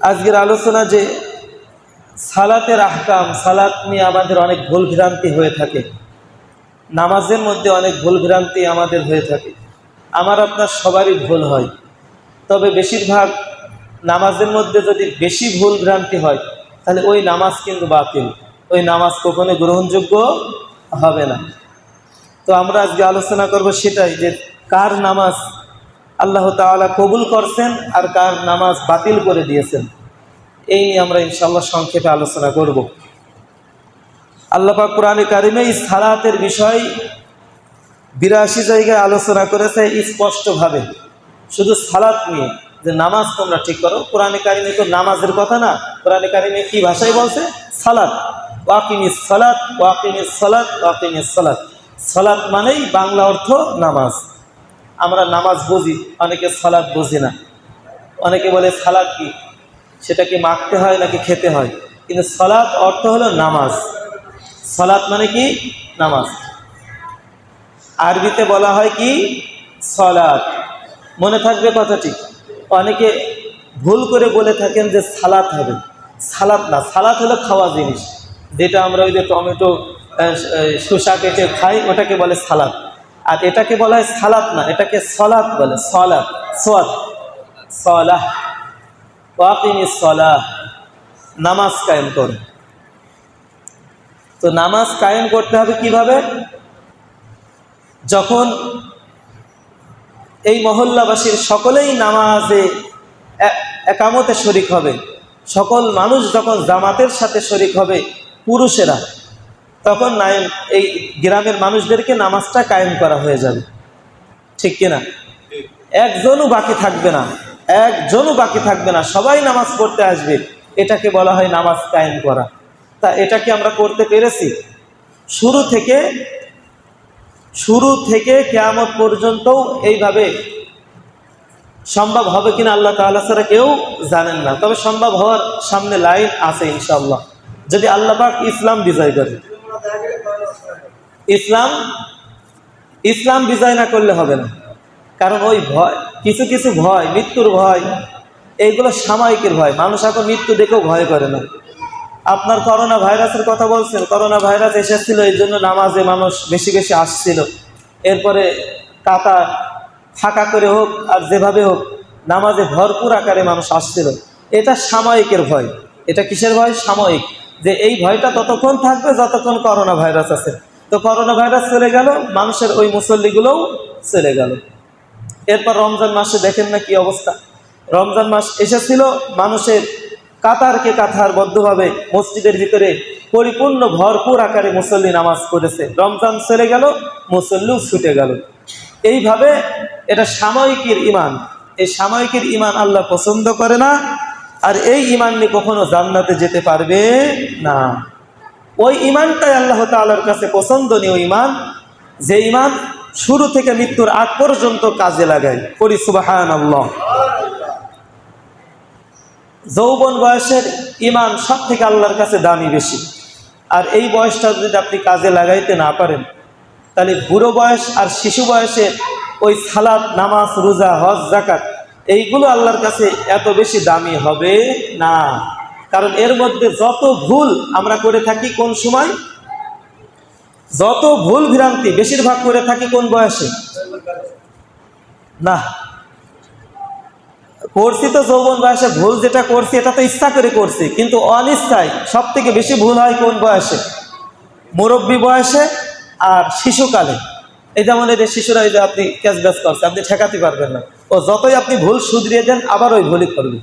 আজকের আলোচনা যে সালাতের আহকাম, সালাত নিয়ে আমাদের অনেক ভুল ভ্রান্তি হয়ে থাকে। নামাজের মধ্যে অনেক ভুল ভ্রান্তি আমাদের হয়ে থাকে। আমার, আপনার সবারই ভুল হয়। তবে বেশিরভাগ নামাজের মধ্যে যদি বেশি ভুল ভ্রান্তি হয়, তাহলে ওই নামাজ কিন্তু বাতিল। ওই নামাজ কখনো গ্রহণযোগ্য হবে না। তো আমরা আজকে আলোচনা করব সেটাই যে কার নামাজ আল্লাহ তাআলা কবুল করছেন আর কার নামাজ বাতিল করে দিয়েছেন। এই নিয়ে আমরা ইনশাল্লাহ সংক্ষেপে আলোচনা করব। আল্লাপাক কোরআনে কারিমে সালাতের বিষয় বিরাশি জায়গায় আলোচনা করেছে স্পষ্টভাবে। শুধু সালাত নিয়ে যে নামাজ তোমরা ঠিক করো, কোরআনে কারিমে তো নামাজের কথা না, কোরআনে কারিমে কি ভাষায় বলছে? সালাত। ওয়াকিমিস সালাত ওয়াকিমিস সালাত ওয়াকিমিস সালাত। সালাত মানেই বাংলা অর্থ নামাজ। আমরা নামাজ বুঝি, অনেকে সালাদ বুঝি না। অনেকে বলে, সালাদ কি? সেটা কি মাখতে হয় নাকি খেতে হয়? কিন্তু সালাত অর্থ হলো নামাজ। সালাত মানে কি? নামাজ। আরবিতে বলা হয় কি? সলাৎ মনে থাকবে কথাটি। অনেকে ভুল করে বলে থাকেন যে সালাত হবে। সালাত না সালাত হলো খাওয়া জিনিস। যেটা আমরা ওই যে টমেটো শসা কেটে খাই, ওটাকে বলে সালাদ। আর এটাকে বলা হয় সালাত না, এটাকে সলাত বলে, সলাত সোয়াদ সলাহ, ওয়াকিমি সলাহ, নামাজ কায়েম করে। তো নামাজ কায়েম করতে হবে কীভাবে? যখন এই মহল্লাবাসীর সকলেই নামাজে একামতে শরিক হবে, সকল মানুষ যখন জামাতের সাথে শরিক হবে, পুরুষেরা তখন নাইম, এই গ্রামের মানুষদেরকে নামাজটা কায়েম করা হয়ে যাবে। ঠিক কিনা একজনও বাকি থাকবে না, একজনও বাকি থাকবে না, সবাই নামাজ পড়তে আসবে। এটাকে বলা হয় নামাজ কায়েম করা। তা এটাকে আমরা করতে পেরেছি? শুরু থেকে শুরু থেকে কেয়ামত পর্যন্তও এইভাবে সম্ভব হবে কিনা আল্লাহ তাআলা ছাড়া কেউ জানেন না। তবে সম্ভব হওয়ার সামনে লাইন আছে ইনশাল্লাহ যদি আল্লাহ পাক ইসলাম বিজয় করে। ইসলাম ইসলাম বিজয় না করলে হবে না। কারণ ওই ভয়, কিছু কিছু ভয়, মৃত্যুর ভয়, এইগুলো সাময়িকের ভয়। মানুষ এখন মৃত্যু দেখেও ভয় করে না। আপনার করোনা ভাইরাসের কথা বলছেন করোনা ভাইরাস এসেছিল এই জন্য নামাজে মানুষ বেশি বেশি আসছিল। এরপরে কাতা ফাঁকা করে হোক আর যেভাবে হোক, নামাজে ভরপুর আকারে মানুষ আসছিল। এটা সাময়িকের ভয়। এটা কিসের ভয়? সাময়িক। যে এই ভয়টা ততক্ষণ থাকবে যতক্ষণ করোনা ভাইরাস আছে। তো করোনা ভাইরাস চলে গেল, মানুষের ওই মুসল্লিগুলোও চলে গেল। এরপর রমজান মাসে দেখেন না কি অবস্থা। রমজান মাস এসেছিল, মানুষের কাতারকে কাতার বদ্ধভাবে মসজিদের ভিতরে পরিপূর্ণ ভরপুর আকারে মুসল্লি নামাজ পড়েছে। রমজান চলে গেল, মুসল্লিও ছুটে গেল। এইভাবে এটা সাময়িকীর ইমান এই সাময়িকের ইমান আল্লাহ পছন্দ করে না, আর এই ইমান নিয়ে কখনো জান্নাতে যেতে পারবে না। ওই ইমানটাই আল্লাহ তাআলার কাছে পছন্দনীয় ইমান যে ইমান শুরু থেকে মৃত্যুর আগ পর্যন্ত কাজে লাগায়। করি সুবাহান আল্লাহ যৌবন বয়সের ইমান সব থেকে আল্লাহর কাছে দামি বেশি। আর এই বয়সটা যদি আপনি কাজে লাগাইতে না পারেন, তাহলে বুড়ো বয়স আর শিশু বয়সে ওই সালাদ নামাজ, রোজা, হজ জাকাত এইগুলো আল্লাহর কাছে এত বেশি দামি হবে না। কারণ এর মধ্যে যত ভুল আমরা করে থাকি কোন সময়? যত ভুল ভ্রান্তি বেশিরভাগ করে থাকি কোন বয়সে? না। করছি তো যৌবন বয়সে, ভুল যেটা করছি এটা তো ইচ্ছা করে করছি, কিন্তু অনিচ্ছায় সব থেকে বেশি ভুল হয় কোন বয়সে? মুরব্বী বয়সে আর শিশুকালে। এই যেমন যে শিশুরা এই যে আপনি ক্যাশ ব্যাস করছে, আপনি ঠেকাতে পারবেন না। ও যতই আপনি ভুল শুধরিয়ে দেন, আবার ওই ভুলই করবে।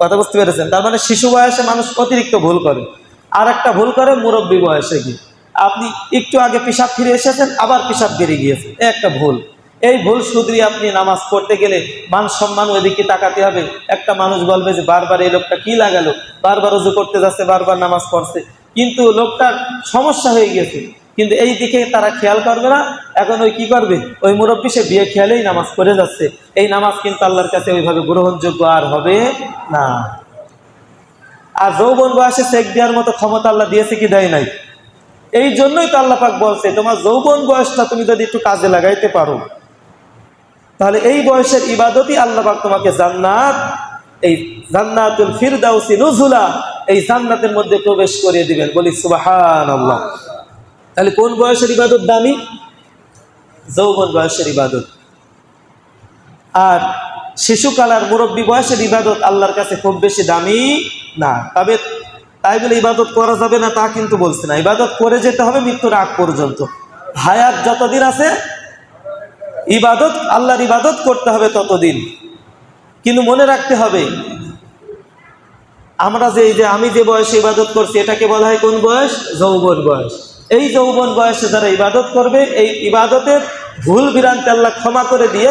কথা বুঝতে পেরেছেন? তার মানে শিশু বয়সে মানুষ অতিরিক্ত ভুল করে। আর একটা ভুল করে মুরব্বী বয়সে গিয়ে। আপনি একটু আগে পেশাব ফিরে এসেছেন, আবার পেশাব বেরিয়ে গিয়েছে। একটা ভুল। এই ভুল শুধরিয়ে আপনি নামাজ পড়তে গেলে মান সম্মান ওইদিকে তাকাতে হবে। একটা মানুষ বলবে যে, বারবার এই লোকটা কি লাগালো? বারবার উজু করতে যাচ্ছে, বারবার নামাজ পড়ছে। কিন্তু লোকটার সমস্যা হয়ে গেছে কিন্তু এই দিকে তারা খেয়াল করবে না। এখন ওই কি করবে? ওই মুরব্বী, সে বিয়ে খেয়ালেই নামাজ পড়ে যাচ্ছে। এই নামাজ কিন্তু আল্লাহর কাছে ওইভাবে গ্রহণযোগ্য আর হবে না। আর যৌবন বয়সে চেক দেওয়ার মতো ক্ষমতা আল্লাহ দিয়েছে কি দেয় নাই? এই জন্যই তো আল্লাহ পাক বলছে, তোমার যৌবন বয়সটা তুমি যদি একটু কাজে লাগাইতে পারো, তাহলে এই বয়সের ইবাদতই আল্লাহ পাক তোমাকে জান্নাত, এই জান্নাতুল ফিরদাউসি নুজুলা, এই জান্নাতের মধ্যে প্রবেশ করিয়ে দিবেন। বলি সুবাহান আল্লাহ তাহলে কোন বয়সের ইবাদত দামি? যৌবন বয়সের ইবাদত। আর শিশুকাল আর মুরব্বী বয়সের ইবাদত আল্লাহর কাছে খুব বেশি দামি না। তবে তাই বলে ইবাদত করা যাবে না তা কিন্তু বলছে না। ইবাদত করে যেতে হবে মৃত্যুর আগ পর্যন্ত। হায়াত যতদিন আছে, ইবাদত, আল্লাহর ইবাদত করতে হবে ততদিন। কিন্তু মনে রাখতে হবে, আমরা যে এই যে আমি যে বয়সে ইবাদত করছি, এটাকে বলা হয় কোন বয়স? যৌবন বয়স। এই যৌবন বয়সে যারা ইবাদত করবে, এই ইবাদতের ভুল ভ্রান্তি আল্লাহ ক্ষমা করে দিয়ে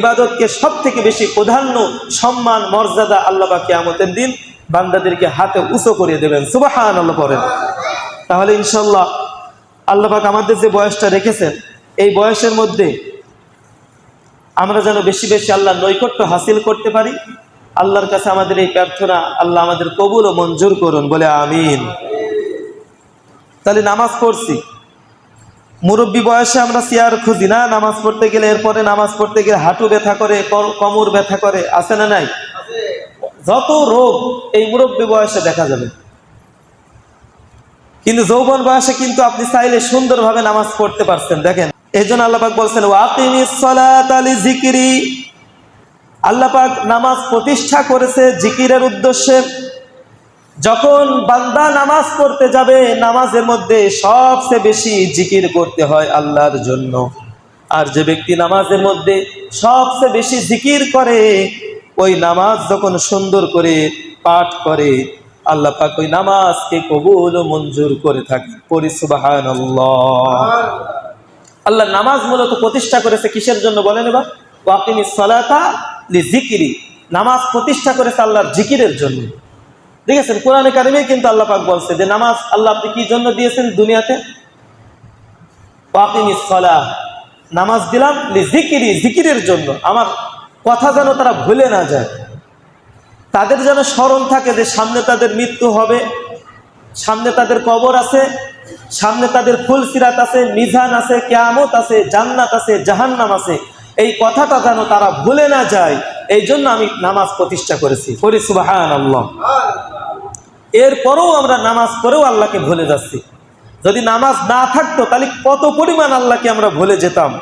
ইবাদতকে সব থেকে বেশি প্রাধান্য, সম্মান, মর্যাদা আল্লাহ বা কিয়ামতের দিন বান্দাদেরকে হাতে উঁচু করিয়ে দেবেন। সুবাহান আল্লাহ করেন তাহলে ইনশাল্লাহ আল্লাহ পাক আমাদের যে বয়সটা রেখেছেন, এই বয়সের মধ্যে আমরা যেন বেশি বেশি আল্লাহর নৈকট্য হাসিল করতে পারি। আল্লাহর কাছে আমাদের এই প্রার্থনা আল্লাহ আমাদের কবুল ও মঞ্জুর করুন, বলে আমিন। তাহলে নামাজ পড়ছি। মুরব্বী বয়সে আমরা চেয়ার খুঁজি না, নামাজ পড়তে গেলে এরপরে নামাজ পড়তে গেলে হাঁটু ব্যথা করে কমর ব্যথা করে, আছে না নাই? যত রোগ এই মুরব্বী বয়সে দেখা যাবে। কিন্তু যৌবন বয়সে কিন্তু আপনি চাইলে সুন্দরভাবে নামাজ পড়তে পারছেন, দেখেন। এই জন্য আল্লাপাক বলছেন আল্লাপাক নামাজ প্রতিষ্ঠা করেছে জিকিরের উদ্দেশ্যে। যখন বান্দা নামাজ পড়তে যাবে, নামাজের মধ্যে সবচেয়ে বেশি জিকির করতে হয় আল্লাহর জন্য। আর যে ব্যক্তি নামাজের মধ্যে সবচেয়ে বেশি জিকির করে, ওই নামাজ যখন সুন্দর করে পাঠ করে, আল্লাহ পাক ওই নামাজকে কবুল ও মঞ্জুর করে থাকে। পরিসুবাহান আল্লাহ নামাজ মূলত প্রতিষ্ঠা করেছে কিসের জন্য বলেন এবার? ওয়াকিমি সলাতা জিকিরি। নামাজ প্রতিষ্ঠা করেছে আল্লাহর জিকিরের জন্য। দেখেছেন, কোরআনে কারিমে কিন্তু আল্লাহ পাক বলছে যে নামাজ আল্লাহ আপনি কি জন্য দিয়েছেন দুনিয়াতে? নামাজ দিলাম জিকিরি, জিকিরের জন্য। আমার কথা যেন তারা ভুলে না যায়। তাদের যেন স্মরণ থাকে যে সামনে তাদের মৃত্যু হবে, সামনে তাদের কবর আছে, সামনে তাদের ফুল সিরাত আছে, মিজান আছে, কেয়ামত আছে, জান্নাত আছে, জাহান্নাম আছে। এই কথাটা যেন তারা ভুলে না যায় এই জন্য আমি নামাজ প্রতিষ্ঠা করেছি। করি সুবাহান আল্লাহ এরপরেও আমরা নামাজ পড়েও আল্লাহকে ভুলে যাচ্ছি। যদি নামাজ না থাকতো, তাহলে কত পরিমাণ আল্লাহকে আমরা ভুলে যেতাম।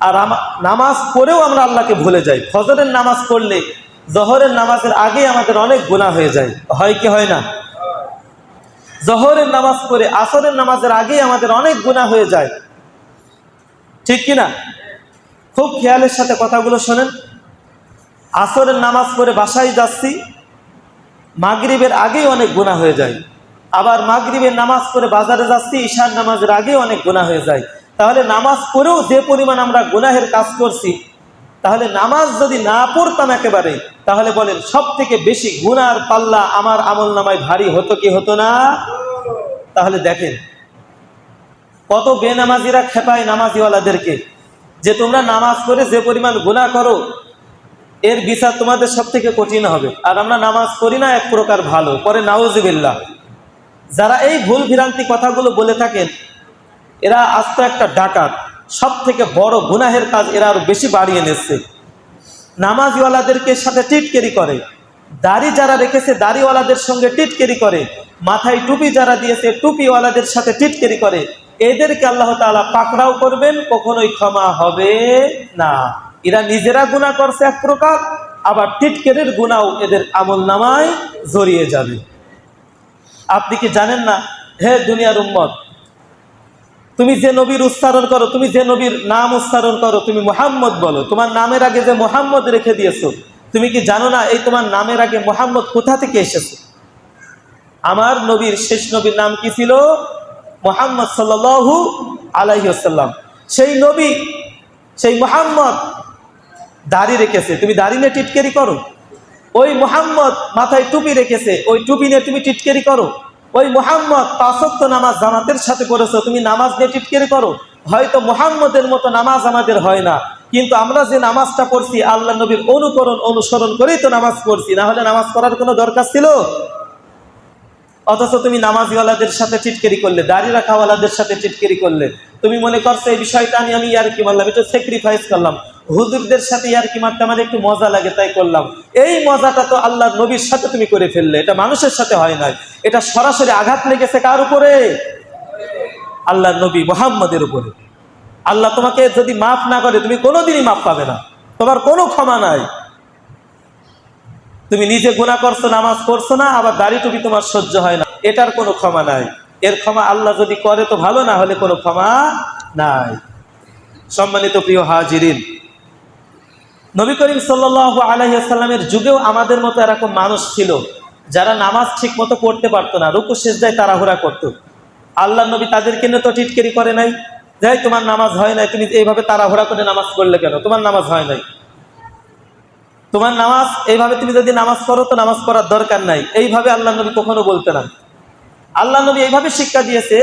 আর নামাজ পড়েও আমরা আল্লাহকে ভুলে যাই। ফজরের নামাজ পড়লে জহরের নামাজের আগে আমাদের অনেক গুণা হয়ে যায়। হয় কি, হয় না? জহরের নামাজ পড়ে আসরের নামাজের আগেই আমাদের অনেক গুণা হয়ে যায়। ঠিক কি না? খুব খেয়ালের সাথে কথাগুলো শোনেন। আসরের নামাজ পড়ে বাসায় যাচ্ছি। মাগরিবের আগেই অনেক গুণা হয়ে যায়। আবার মাগরিবের নামাজ পড়ে বাজারে যাচ্ছি, ঈশার নামাজের আগেই অনেক গুণা হয়ে যায়। তাহলে নামাজ পড়েও যে পরিমাণ আমরা গুনাহের কাজ করছি, তাহলে নামাজ যদি না পড়তাম একেবারে, তাহলে বলেন সব থেকে বেশি গুনার পাল্লা আমার আমল নামায় ভারী হতো কি হতো না? তাহলে দেখেন, কত বেনামাজিরা খেপায় নামাজিওয়ালাদেরকে, যে তোমরা নামাজ পড়ে যে পরিমাণ গুনাহ করো এর বিচার তোমাদের সব থেকে কঠিন হবে। আর আমরা নামাজ পড়ি না, এক প্রকার ভালো। পরে নাউজিবিল্লাহ। যারা এই ভুল ভ্রান্তি কথাগুলো বলে থাকেন, এরা আস্ত একটা ডাকাত। সব থেকে বড় গুনাহের কাজ এরা আরও বেশি বাড়িয়ে নিচ্ছে। নামাজওয়ালাদেরকে সাথে টিটকেরি করে। দাড়ি যারা রেখেছে, দাড়িওয়ালাদের সঙ্গে টিটকেরি করে। মাথায় টুপি যারা দিয়েছে, টুপিওয়ালাদের সাথে টিটকেরি করে। এদেরকে আল্লাহ তাআলা পাকড়াও করবেন, কখনোই ক্ষমা হবে না। এরা নিজেরা গুনাহ করছে এক প্রকার, আবার টিটকেরির গুণাও এদের আমল নামায় জড়িয়ে যাবে। আপনি কি জানেন না? হে দুনিয়ার উম্মত, তুমি যে নবীর উচ্চারণ করো, তুমি যে নবীর নাম উচ্চারণ করো, তুমি মোহাম্মদ বলো। তোমার নামের আগে যে মোহাম্মদ রেখে দিয়েছ, তুমি কি জানো না এই তোমার নামের আগে মোহাম্মদ কোথা থেকে এসেছে? আমার নবীর শেষ নবীর নাম কি ছিল? মোহাম্মদ সাল্লু আলাইসাল্লাম সেই নবী, সেই মোহাম্মদ দাড়ি রেখেছে। তুমি দাড়ি নিয়ে টিটকেরি করো। ওই মোহাম্মদ মাথায় টুপি রেখেছে। ওই টুপি নিয়ে তুমি টিটকেরি করো। ওই মোহাম্মদ পাঁচত্ব নামাজ জামাতের সাথে করেছ। তুমি নামাজ নিয়ে টিটকেরি করো। হয়তো মোহাম্মদের মতো নামাজ আমাদের হয় না। কিন্তু আমরা যে নামাজটা পড়ছি, আল্লাহ নবীর অনুকরণ, অনুসরণ করেই তো নামাজ পড়ছি। না হলে নামাজ পড়ার কোনো দরকার ছিল? অথচ তুমি নামাজিওয়ালাদের সাথে টিটকেরি করলে, দাড়ি রাখাওয়ালাদের সাথে টিটকেরি করলে। তুমি মনে করছ, এই বিষয়টা আমি আমি আর কি বললাম? এটা স্যাক্রিফাইস করলাম। হুজুরদের সাথে ইয়ার কি মারতে আমার একটু মজা লাগে, তাই করলাম। এই মজাটা তো আল্লাহ নবীর সাথে তুমি করে ফেললে, এটা মানুষের সাথে হয় নাই। এটা সরাসরি আঘাত লেগেছে কার উপরে? আল্লাহ নবী মোহাম্মদের উপরে। আল্লাহ তোমাকে যদি মাফ না করে, তুমি কোনোদিনই মাফ পাবে না। তোমার কোনো ক্ষমা নাই। তুমি নিজে গুণা করছ, নামাজ পড়ছো না, আবার দাড়ি টুপি তোমার সহ্য হয় না। এটার কোনো ক্ষমা নাই। এর ক্ষমা আল্লাহ যদি করে, তো ভালো, না হলে কোনো ক্ষমা নাই। সম্মানিত প্রিয় হাজিরিন নবী করিম সাল্লাহ আলহিহাস্লামের যুগেও আমাদের মতো এরকম মানুষ ছিল, যারা নামাজ ঠিক মতো পড়তে পারতো না, রুকু সেজদায় তাড়াহুড়া করতো। আল্লাহ নবী তাদেরকে নিয়ে তো টিটকেরি করে নাই যাই তোমার নামাজ হয় নাই, তুমি এইভাবে তাড়াহুড়া করে নামাজ পড়লে কেন? তোমার নামাজ হয় নাই। তোমার নামাজ, এইভাবে তুমি যদি নামাজ পড়ো, তো নামাজ পড়ার দরকার নাই। এইভাবে আল্লাহ নবী কখনো বলতে না। আল্লাহ নবী এইভাবে শিক্ষা দিয়েছে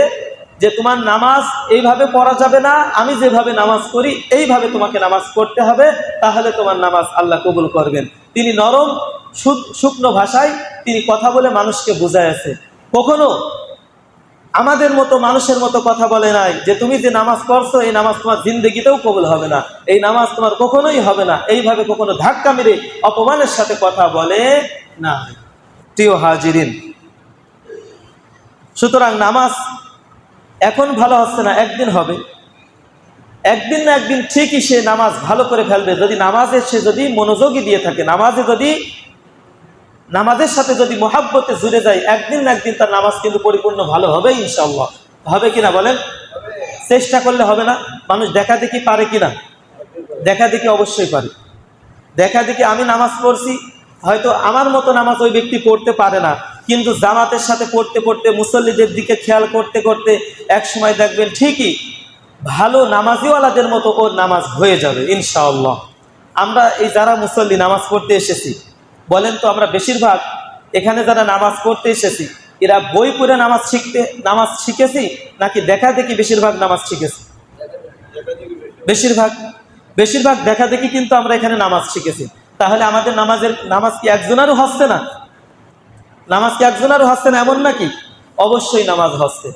যে তোমার নামাজ এইভাবে পড়া যাবে না, আমি যেভাবে নামাজ করি এইভাবে তোমাকে নামাজ পড়তে হবে, তাহলে তোমার নামাজ আল্লাহ কবুল করবেন। তিনি নরম শুকনো ভাষায় তিনি কথা বলে মানুষকে বুঝাইছে কখনো আমাদের মতো মানুষের মতো কথা বলে নাই যে তুমি যে নামাজ পড়ছো, এই নামাজ তোমার জিন্দগিতেও কবুল হবে না। এই নামাজ তোমার কখনোই হবে না। এইভাবে কখনো ধাক্কা মেরে অপমানের সাথে কথা বলে না প্রিয় হাজিরিন, সুতরাং নামাজ এখন ভালো হচ্ছে না, একদিন হবে। একদিন না একদিন ঠিকই সে নামাজ ভালো করে ফেলবে। যদি নামাজে সে যদি মনোযোগী দিয়ে থাকে, নামাজে যদি, নামাজের সাথে যদি মহাব্বতে জুড়ে যায়, একদিন না একদিন তার নামাজ কিন্তু পরিপূর্ণ ভালো হবে ইনশাল্লাহ হবে কিনা বলেন? চেষ্টা করলে হবে না। মানুষ দেখা দেখি পারে কিনা? দেখা দেখি অবশ্যই পারে। দেখা দেখি আমি নামাজ পড়ছি, হয়তো আমার মতো নামাজ ওই ব্যক্তি পড়তে পারে না। কিন্তু জামাতের সাথে পড়তে পড়তে মুসল্লিদের দিকে খেয়াল করতে করতে এক সময় দেখবেন ঠিকই ভালো নামাজিওয়ালাদের মতো ওর নামাজ হয়ে যাবে, ইনশাআল্লাহ। আমরা এই যারা মুসল্লি নামাজ পড়তে এসেছি, বলেন তো আমরা বেশিরভাগ এখানে যারা নামাজ পড়তে এসেছি, এরা বই পড়ে নামাজ শিখতে, নামাজ শিখেছি নাকি দেখা দেখি বেশিরভাগ নামাজ শিখেছি? বেশিরভাগ বেশিরভাগ দেখা দেখি কিন্তু আমরা এখানে নামাজ শিখেছি। তাহলে আমাদের নামাজের, নামাজ কি একজনেরও হচ্ছে না? নামাজ কি একজনেরও হচ্ছে না এমন নাকি? অবশ্যই নামাজ হচ্ছে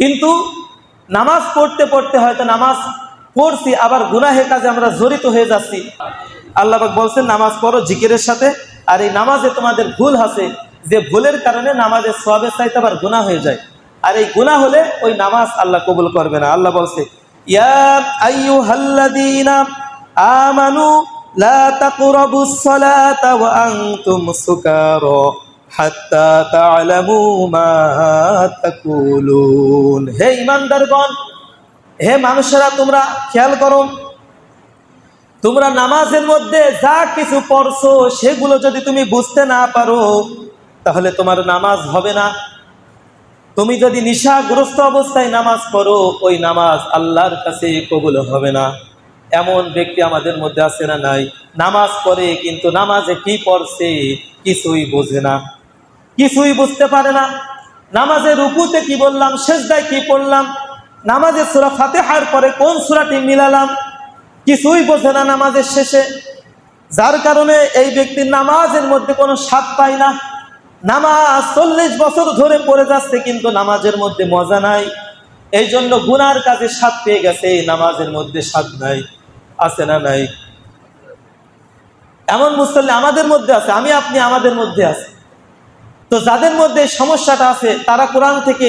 কিন্তু নামাজ পড়তে পড়তে হয়তো নামাজ পড়ছি, আবার গুনাহের কাজে আমরা জড়িত হয়ে যাচ্ছি। আল্লাহ পাক বলছেন, নামাজ পড়ো জিকিরের সাথে, আর এই নামাজে তোমাদের ভুল আছে। যে ভুলের কারণে নামাজের সবের চাইতে আবার গুনাহ হয়ে যায়। আর এই গুনাহ হলে ওই নামাজ আল্লাহ কবুল করবে না। আল্লাহ বলছে, ইয়া আইয়ুহাল্লাযীনা আমানু তাকরাবুস সালাতা ওয়া আনতুম সুকারা হাত্তা তা'লামু মা তাকুলুন। হে ঈমানদারগণ, হে মানুষেরা, তোমরা খেয়াল করো, তোমরা নামাজের মধ্যে যা কিছু পড়ছো, সেগুলো যদি তুমি বুঝতে না পারো, তাহলে তোমার নামাজ হবে না। তুমি যদি নিশাগ্রস্ত অবস্থায় নামাজ পড়ো, ওই নামাজ আল্লাহর কাছে কবুল হবে না। এমন ব্যক্তি আমাদের মধ্যে আছে না নাই? নামাজ পড়ে, কিন্তু নামাজে কি পড়ছে কিছুই বোঝে না। কিছুই বুঝতে পারে না। নামাজের রুকুতে কি বললাম শেষদায় কি পড়লাম, নামাজের সুরা ফাতেহার পরে কোন সুরাটি মিলালাম, কিছুই বোঝে না নামাজের শেষে। যার কারণে এই ব্যক্তির নামাজের মধ্যে কোনো স্বাদ পায় না। নামাজ চল্লিশ বছর ধরে পড়ে যাচ্ছে, কিন্তু নামাজের মধ্যে মজা নাই। এই জন্য গুনার কাজে স্বাদ পেয়ে গেছে, এই নামাজের মধ্যে স্বাদ নাই। আছে না নাই? এমন মুসল্লি আমাদের মধ্যে আছে, আমি, আপনি আমাদের মধ্যে আছে। তো যাদের মধ্যে সমস্যাটা আছে, তারা কোরআন থেকে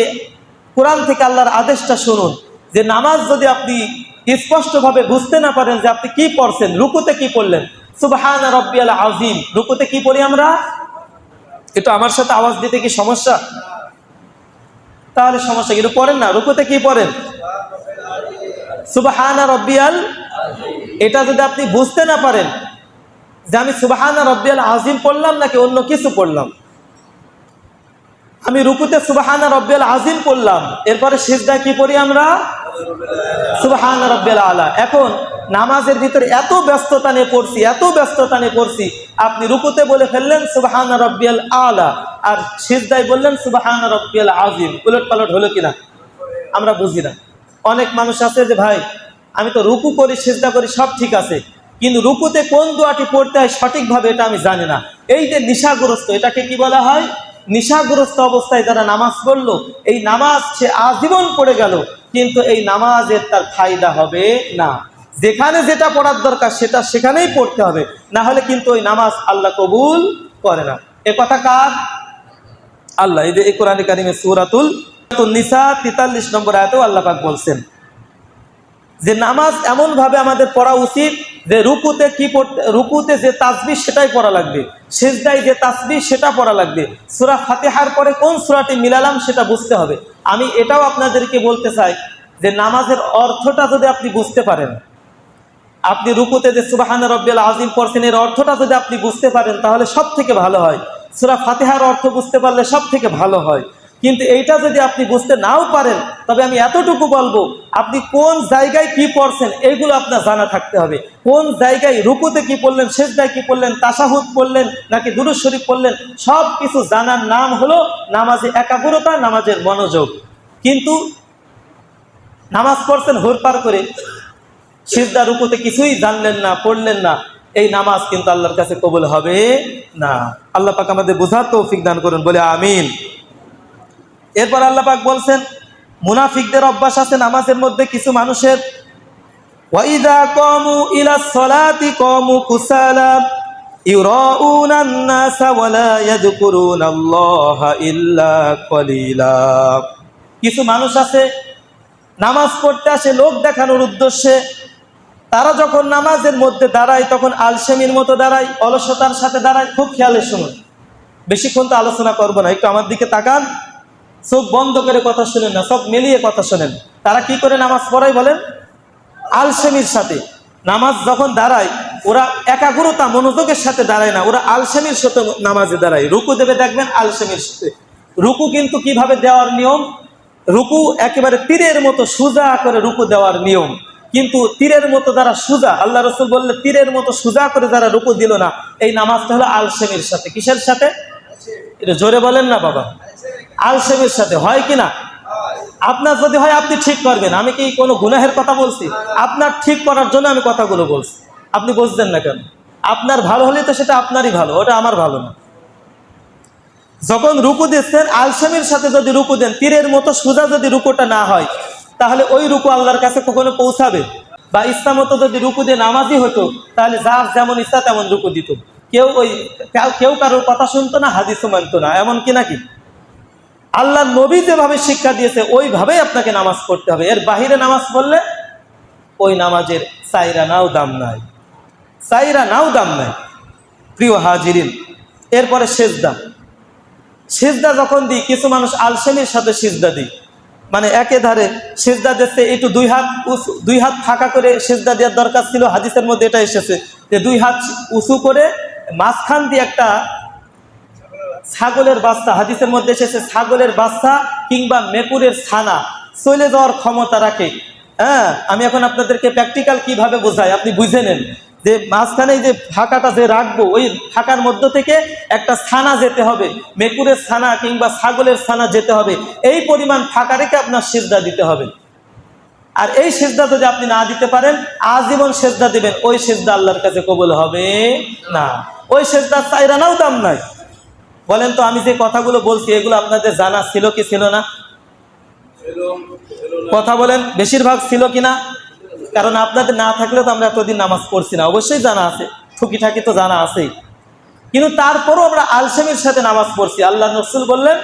কোরআন থেকে আল্লাহর আদেশটা শুনুন। যে নামাজ যদি আপনি স্পষ্টভাবে বুঝতে না পারেন যে আপনি কি পড়ছেন, রুকুতে কি পড়লেন, সুবাহান রব্বিয়াল আজিম রুকুতে কি পড়ি আমরা? একটু আমার সাথে আওয়াজ দিতে কি সমস্যা? তাহলে সমস্যা কিন্তু পড়েন না, রুকুতে কি পড়েন? সুবাহানা রব্বিয়াল এটা যদি আপনি বুঝতে না পারেন যে আমি সুবাহানা রব্বিয়াল আজিম পড়লাম নাকি অন্য কিছু পড়লাম? আমি রুকুতে সুবাহানা রব্বিয়াল আজিম পড়লাম, এরপরে সিজদায় কি পড়ি আমরা? সুবাহানা রব্বিয়াল আলা। এখন নামাজের ভিতরে এত ব্যস্ততা নিয়ে পড়ছি, এত ব্যস্ততা নিয়ে পড়ছি, আপনি রুকুতে বলে ফেললেন সুবাহানা রব্বিয়াল আলা আর সিজদায় বললেন সুবাহানা রব্বিয়াল আজিম উলট পালট হলো কিনা? আমরা বুঝি না। অনেক মানুষ আছে যে, ভাই আমি তো রুকু করি, সিজদা করি, সব ঠিক আছে। কিন্তু রুকুতে কোন দোয়াটি পড়তে হয় সঠিকভাবে এটা আমি জানি না। এই যে নিশাগ্রস্ত, এটাকে কি বলা হয়? নিশাগ্রস্ত অবস্থায় যারা নামাজ পড়ল, এই নামাজ সে আজীবন পড়ে গেল, কিন্তু এই নামাজের তার ফায়দা হবে না। যেখানে যেটা পড়ার দরকার, সেটা সেখানেই পড়তে হবে। না হলে কিন্তু ওই নামাজ আল্লাহ কবুল করে না। এ কথা কার? আল্লাহ। এই যে কোরআন কারিমে সুরাতুল নিসা তেতাল্লিশ নম্বর আয়াতেও আল্লাহ পাক বলছেন যে নামাজ এমন ভাবে আমাদের পড়া উচিত যে রুকুতে কি পড়তে, রুকুতে যে তাসবি সেটাই পড়া লাগবে, সেজদায় যে তাসবি সেটা পড়া লাগবে। সুরা ফাতেহার পরে কোন সুরাটি মিলালাম সেটা বুঝতে হবে। আমি এটাও আপনাদেরকে বলতে চাই যে নামাজের অর্থটা যদি আপনি বুঝতে পারেন, আপনি রুকুতে যে সুবাহান রব্বিল আজিম পড়ছেন, এর অর্থটা যদি আপনি বুঝতে পারেন, তাহলে সব থেকে ভালো হয়। সুরা ফাতেহার অর্থ বুঝতে পারলে সব থেকে ভালো হয়। কিন্তু এইটা যদি আপনি বুঝতে নাও পারেন, তবে আমি এতটুকু বলব, আপনি কোন জায়গায় কি পড়ছেন, এইগুলো আপনার জানা থাকতে হবে। কোন জায়গায় রুকুতে কি পড়লেন শেষদায় কি পড়লেন, তাসাহুদ পড়লেন, নাকি দুরুজ শরীফ পড়লেন সব কিছু জানার নাম হলো নামাজে একাগ্রতা, নামাজের মনোযোগ। কিন্তু নামাজ পড়ছেন হুরপার করে, সিজদা রুকুতে কিছুই জানলেন না, পড়লেন না, এই নামাজ কিন্তু আল্লাহর কাছে কবুল হবে না। আল্লাহ পাক আমাদের বোঝার তৌফিক দান করুন, বলে আমিন। এরপর আল্লাহ পাক বলছেন মুনাফিকদের অভ্যাস আছে নামাজের মধ্যে কিছু মানুষের ওয়াইদা কমু ইলা সলাতি কমু কুসালা ইউরাউনা النَّاسَ وَلَا يَذْكُرُونَ اللَّهَ إِلَّا قَلِيلًا কিছু মানুষ আছে নামাজ পড়তে আসে লোক দেখানোর উদ্দেশ্যে তারা যখন নামাজের মধ্যে দাঁড়ায় তখন আলসেমির মতো দাঁড়ায় অলসতার সাথে দাঁড়ায় খুব খেয়ালে শুনুন বেশিক্ষণ তো আলোচনা করবো না একটু আমার দিকে তাকান চোখ বন্ধ করে কথা শুনেন না, সব মিলিয়ে কথা শোনেন। তারা কি করে নামাজ পড়াই বলেন? আলসেমির সাথে। নামাজ যখন দাঁড়ায়, ওরা একাগ্রতা, মনোযোগের সাথে দাঁড়ায় না। ওরা আলসেমির সাথে নামাজে দাঁড়ায়। রুকু দেবে দেখবেন আলসেমির সাথে। রুকু কিন্তু কীভাবে দেওয়ার নিয়ম? রুকু একেবারে তীরের মতো সুজা করে রুকু দেওয়ার নিয়ম। কিন্তু তীরের মতো যারা সুজা, আল্লাহ রসুল বললে তীরের মতো সুজা করে যারা রুকু দিল না, এই নামাজটা হলো আলসেমির সাথে। কিসের সাথে? এটা জোরে বলেন না বাবা। আলসেমির সাথে হয় কি না আপনার যদি হয়, আপনি ঠিক করবেন। আমি কি কোনো গুনাহের কথা বলছি? আপনার ঠিক করার জন্য আমি কথাগুলো বলছি। আপনি বুঝছেন না কেন? আপনার ভালো হলে তো সেটা আপনারই ভালো, ওটা আমার ভালো না। যখন রুকু দিচ্ছেন, আলসামির সাথে যদি রুকু দেন তীরের মতো সোজা যদি রুকুটা না হয়, তাহলে ওই রুকু আল্লাহর কাছে কখনো পৌঁছাবে? বা ইচ্ছা মতো যদি রুকু দিয়ে নামাজি হতো, তাহলে যার যেমন ইচ্ছা তেমন রুকু দিত। কেউ ওই, কেউ কারোর কথা শুনতো না, হাদিসও মানতো না। এমন কি নাকি? আল্লাহ নবী যেভাবে শিক্ষা দিয়েছে, ওইভাবেই আপনাকে নামাজ পড়তে হবে। এর বাহিরে নামাজ পড়লে ওই নামাজের সাইরা নাও দাম নাই। সাইরা নাও দাম নাই। প্রিয় হাজিরিন, এরপরে সেজদা। সিজদা যখন দিই, কিছু মানুষ আলসেমির সাথে সিজদা দিই। মানে একে ধারে সিজদা দিচ্ছে, একটু দুই হাত উঁচু, দুই হাত ফাঁকা করে সিজদা দেওয়ার দরকার ছিল, হাদিসের মধ্যে এটা এসেছে যে দুই হাত উঁচু করে মাঝখান দিয়ে একটা ছাগলের বাচ্চা, হাদিসের মধ্যে এসেছে, ছাগলের বাচ্চা কিংবা মেকুরের ছানা। চলে যাওয়ার ক্ষমতা রাখে। হ্যাঁ আমি এখন আপনাদেরকে প্র্যাকটিক্যাল কীভাবে বোঝাই? আপনি বুঝে নেন যে মাঝখানে যে ফাঁকাটা যে রাখব, ওই ফাঁকার মধ্য থেকে একটা ছানা যেতে হবে, মেকুরের ছানা কিংবা ছাগলের ছানা যেতে হবে। এই পরিমাণ ফাঁকা রেখে আপনার সেজদা দিতে হবে। আর এই সেজদা যদি আপনি না দিতে পারেন, আজীবন সেজদা দিবেন। ওই সেজদা আল্লাহর কাছে কবুল হবে না। ওই সেজদা চাইরানাও দাম নাই। বলেন তো, আমি যে কথাগুলো বলছি, এগুলো আপনাদের জানা ছিল কি ছিল না? কথা বলেন, বেশিরভাগ ছিল কি না? কারণ আপনাদের না থাকলে তো আমরা এতদিন নামাজ পড়ছি না। অবশ্যই জানা আছে, ঠুকিঠাকি তো জানা আছেই। কিন্তু তারপরও আমরা আলসেমির সাথে নামাজ পড়ছি। আল্লাহ নসুল বললেন,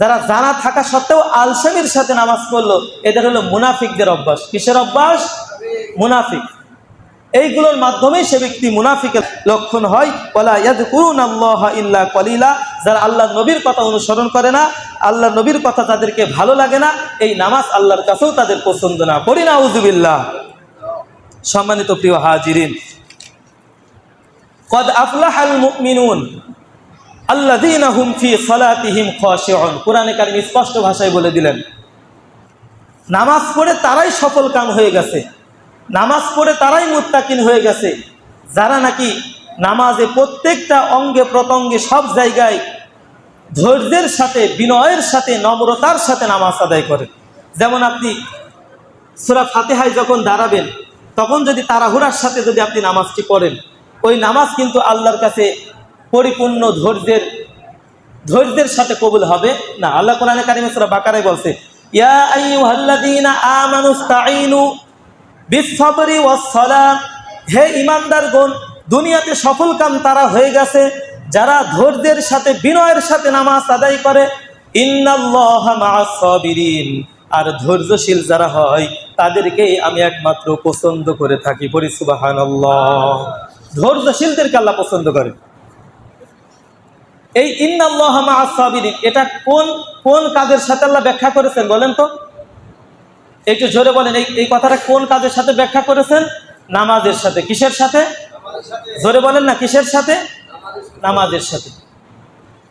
যারা জানা থাকা সত্ত্বেও আলসেমির সাথে নামাজ পড়ল, এদের হলো মুনাফিকদের অভ্যাস। কিসের অভ্যাস? মুনাফিক। এইগুলোর মাধ্যমেই সে ব্যক্তি মুনাফিকের লক্ষণ হয়। ইয়াদ কলিলা। যারা আল্লাহ নবীর কথা অনুসরণ করে না আল্লাহ নবীর কথা তাদেরকে ভালো লাগে না, এই নামাজ আল্লাহর কাছেও তাদের পছন্দ না। পড়ি না উজুবিল্লাহ সম্মানিত প্রিয় হাজিরিন, কদ আফলাহাল মুমিনুন আল্লাযীনা হুম ফি সালাতিহিম খাশিউন। কোরআনে কারীম স্পষ্ট ভাষায় বলে দিলেন, নামাজ পড়ে তারাই সফল কাম হয়ে গেছে। নামাজ পড়ে তারাই মুত্তাকিন হয়ে গেছে। যারা নাকি নামাজে প্রত্যেকটা অঙ্গে প্রত্যঙ্গে সব জায়গায় ধৈর্যের সাথে, বিনয়ের সাথে, নম্রতার সাথে নামাজ আদায় করে। যেমন আপনি সুরা ফাতেহায় যখন দাঁড়াবেন, তখন যদি তাড়াহুড়ার সাথে যদি আপনি নামাজটি পড়েন, ওই নামাজ কিন্তু আল্লাহর কাছে পরিপূর্ণ ধৈর্যের ধৈর্যের সাথে কবুল হবে না। আল্লাহ কোরআনে কারিমে সুরা বাকারায় বলছে, ইয়া আইয়ুহাল্লাযীনা আমানুস্তাঈনু বিশ্বরি ওয়াসলা হে ইমানদার গুণ দুনিয়াতে সফল কাম তারা হয়ে গেছে। যারা ধৈর্যের সাথে, বিনয়ের সাথে নামাজ আদায় করে, ইন্নাল্লাহ মা'আস সাবিরিন। আর ধৈর্যশীল যারা হয়, তাদেরকেই আমি একমাত্র পছন্দ করে থাকি। সুবহানাল্লাহ। ধৈর্যশীলদেরকে আল্লাহ পছন্দ করে। এই ইন্নাল্লাহ মা'আস সাবিরিন, এটা কোন কোন কাজের সাথে আল্লাহ ব্যাখ্যা করেছেন বলেন তো? একটু জোরে বলেন, এই এই কথাটা কোন কাজের সাথে ব্যাখ্যা করেছেন? নামাজের সাথে। কিসের সাথে? জোরে বলেন না, কিসের সাথে? নামাজের সাথে।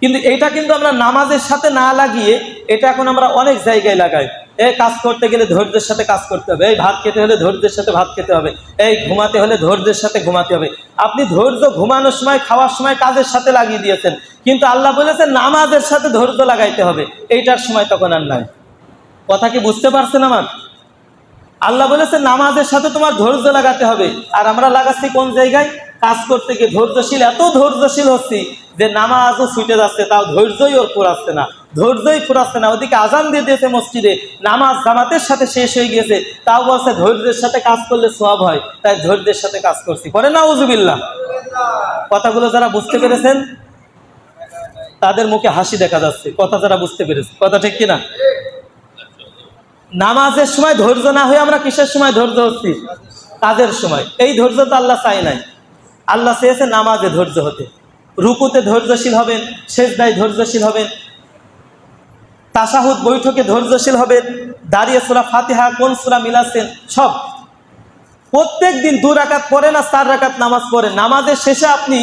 কিন্তু এটা কিন্তু আমরা নামাজের সাথে না লাগিয়ে, এটা এখন আমরা অনেক জায়গায় লাগাই। এই কাজ করতে গেলে ধৈর্যের সাথে কাজ করতে হবে। এই ভাত খেতে হলে ধৈর্যের সাথে ভাত খেতে হবে। এই ঘুমাতে হলে ধৈর্যের সাথে ঘুমাতে হবে। আপনি ধৈর্য ঘুমানোর সময়, খাওয়ার সময় কাজের সাথে লাগিয়ে দিয়েছেন। কিন্তু আল্লাহ বলেছেন, নামাজের সাথে ধৈর্য লাগাইতে হবে। এইটার সময় তখন আর নাই। কথা কি বুঝতে পারছেন আমার? আল্লাহ বলেছে নামাজের সাথে তোমার ধৈর্য লাগাতে হবে। আর আমরা লাগাচ্ছি কোন জায়গায়? কাজ করতে গিয়ে ধৈর্যশীল, এত ধৈর্যশীল হচ্ছি যে নামাজও ছুটে যাচ্ছে, তাও ধৈর্যই ওর ফুরাচ্ছে না, ধৈর্যই ফুরাচ্ছে না। ওদিকে আজান দিয়ে দিয়েছে মসজিদে, নামাজ জামাতের সাথে শেষ হয়ে গিয়েছে, তাও বলছে ধৈর্যের সাথে কাজ করলে সব হয়, তাই ধৈর্যের সাথে কাজ করছি। পরে না উজুবিল্লাহ কথাগুলো যারা বুঝতে পেরেছেন, তাদের মুখে হাসি দেখা যাচ্ছে, কথা যারা বুঝতে পেরেছে, কথা ঠিক কিনা? নামাজের সময় ধৈর্য না হয়ে আমরা কিসের সময় ধৈর্য হচ্ছি? কাজের সময়। এই ধৈর্য তো আল্লাহ চাই নাই। আল্লাহ চেয়েছে নামাজে ধৈর্য হতে। রুকুতে ধৈর্যশীল হবেন শেষদায় ধৈর্যশীল হবেন। তাসাহুদ বৈঠকে ধৈর্যশীল হবেন। দাঁড়িয়ে সুরা ফাতিহা, কোন সুরা মিলাচ্ছেন সব। প্রত্যেক দিন দু রাকাত পড়েন আর চার রাকাত নামাজ পড়েন নামাজের শেষে আপনি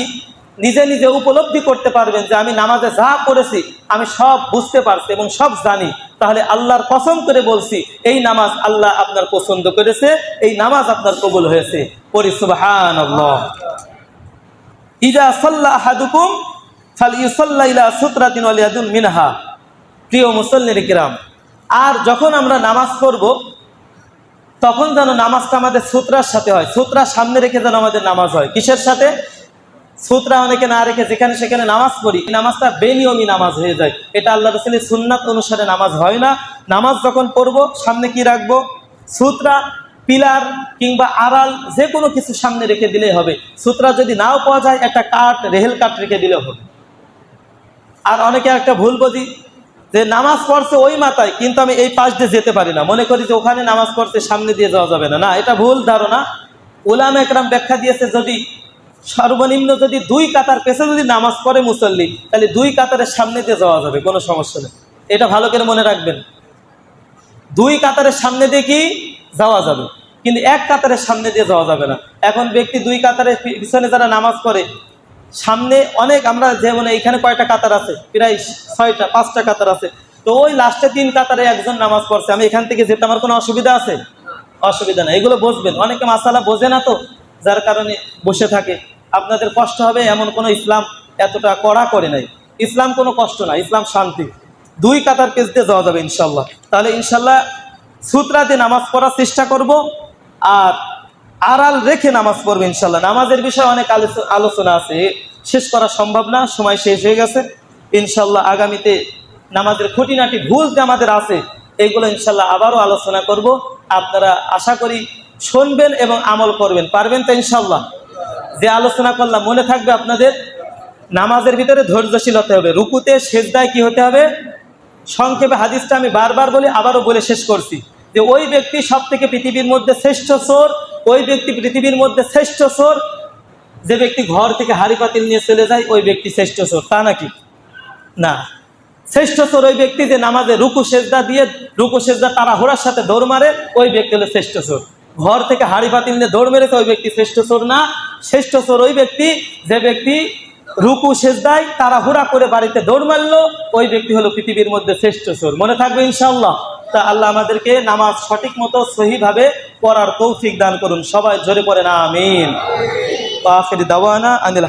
নিজে নিজে উপলব্ধি করতে পারবেন যে আমি নামাজে যা করেছি আমি সব বুঝতে পারছি এবং সব জানি। তাহলে আল্লাহর কসম করে বলছি, এই নামাজ আল্লাহ আপনার পছন্দ করেছে, এই নামাজ আপনার কবুল হয়েছে। মিনহা। প্রিয় মুসল্লির কিরাম, আর যখন আমরা নামাজ পড়ব, তখন যেন নামাজটা আমাদের সুতরার সাথে হয়। সুতরার সামনে রেখে যেন আমাদের নামাজ হয়। কিসের সাথে? সুতরা অনেকে না রেখে যেখানে সেখানে নামাজ পড়ি নামাজটা বেনিয়মি নামাজ হয়ে যায়। এটা আল্লাহ রসুলের সুন্নাত অনুসারে নামাজ হয় না। নামাজ যখন পড়ব, সামনে কি রাখব? সুতরা, পিলার কিংবা আড়াল যে কোনো কিছু সামনে রেখে দিলেই হবে। সুতরা যদি নাও পাওয়া যায়, একটা কাঠ, রেহেল কাঠ রেখে দিলে হবে। আর অনেকে একটা ভুল বুঝি, যে নামাজ পড়ছে ওই মাথায়, কিন্তু আমি এই পাশ দিয়ে যেতে পারি না। মনে করি যে ওখানে নামাজ পড়ছে, সামনে দিয়ে যাওয়া যাবে না। না, এটা ভুল ধারণা। ওলাম একরাম ব্যাখ্যা দিয়েছে, যদি সর্বনিম্ন যদি দুই কাতার পেছনে যদি নামাজ পড়ে মুসল্লি, তাহলে দুই কাতারের সামনে দিয়ে যাওয়া যাবে, কোনো সমস্যা নেই। এটা ভালো করে মনে রাখবেন। দুই কাতারের সামনে দিয়ে কি? যাওয়া যাবে। কিন্তু এক কাতারের সামনে দিয়ে যাওয়া যাবে না। এখন ব্যক্তি দুই কাতারের পিছনে যারা নামাজ পড়ে, সামনে অনেক আমরা যেমন এইখানে কয়টা কাতার আছে, প্রায় ছয়টা, পাঁচটা কাতার আছে। তো ওই লাস্টে তিন কাতারে একজন নামাজ পড়ছে, আমি এখান থেকে যেতে আমার কোনো অসুবিধা আছে? অসুবিধা নেই। এগুলো বসবেন অনেকে মাসালা বোঝে না তো, যার কারণে বসে থাকে। আপনাদের কষ্ট হবে, এমন কোনো ইসলাম এতটা কড়া করে নাই। ইসলাম কোনো কষ্ট না, ইসলাম শান্তি। দুই কাতার পেজ দিয়ে যাওয়া যাবে ইনশাল্লাহ তাহলে ইনশাল্লাহ সুতরাতে নামাজ পড়ার চেষ্টা করব, আর আড়াল রেখে নামাজ পড়বে ইনশাল্লাহ নামাজের বিষয়ে অনেক আলোচনা আছে, শেষ করা সম্ভব না, সময় শেষ হয়ে গেছে। ইনশাল্লাহ আগামীতে নামাজের খুঁটিনাটি ভুল যে আমাদের আছে এগুলো ইনশাল্লাহ আবারও আলোচনা করব। আপনারা আশা করি শুনবেন এবং আমল করবেন। পারবেন তো ইনশাল্লাহ যে আলোচনা করলাম, মনে থাকবে আপনাদের, নামাজের ভিতরে ধৈর্যশীল হতে হবে। রুকুতে সেজদায় কি হতে হবে? সংক্ষেপে হাদিসটা আমি বারবার বলি, আবারও বলে শেষ করছি। যে ওই ব্যক্তি সব থেকে পৃথিবীর মধ্যে শ্রেষ্ঠ চোর, ওই ব্যক্তি পৃথিবীর মধ্যে শ্রেষ্ঠ চোর, যে ব্যক্তি ঘর থেকে হাড়ি পাতিল নিয়ে চলে যায়, ওই ব্যক্তি শ্রেষ্ঠ চোর। তা নাকি? না। শ্রেষ্ঠ চোর ওই ব্যক্তি যে নামাজে রুকু সেজদা দিয়ে, রুকু সেজদা তারা হোড়ার সাথে দৌড় মারে, ওই ব্যক্তি হলো শ্রেষ্ঠ চোর। ঘর থেকে হাড়ি পাতিল নিয়ে দৌড় মেরেছে ওই ব্যক্তি শ্রেষ্ঠ চোর না। শ্রেষ্ঠ চোর ওই ব্যক্তি, যে ব্যক্তি রুকু শেষ সেজদায় তারা হুড়া করে বাড়িতে দৌড় মারলো, ওই ব্যক্তি হলো পৃথিবীর মধ্যে শ্রেষ্ঠ চোর। মনে থাকবে ইনশাল্লাহ তা আল্লাহ আমাদেরকে নামাজ সঠিক মতো, সহিভাবে পড়ার তৌফিক দান করুন। সবাই জোরে পড়ে না আমিন আখির দাওয়ানা আনিল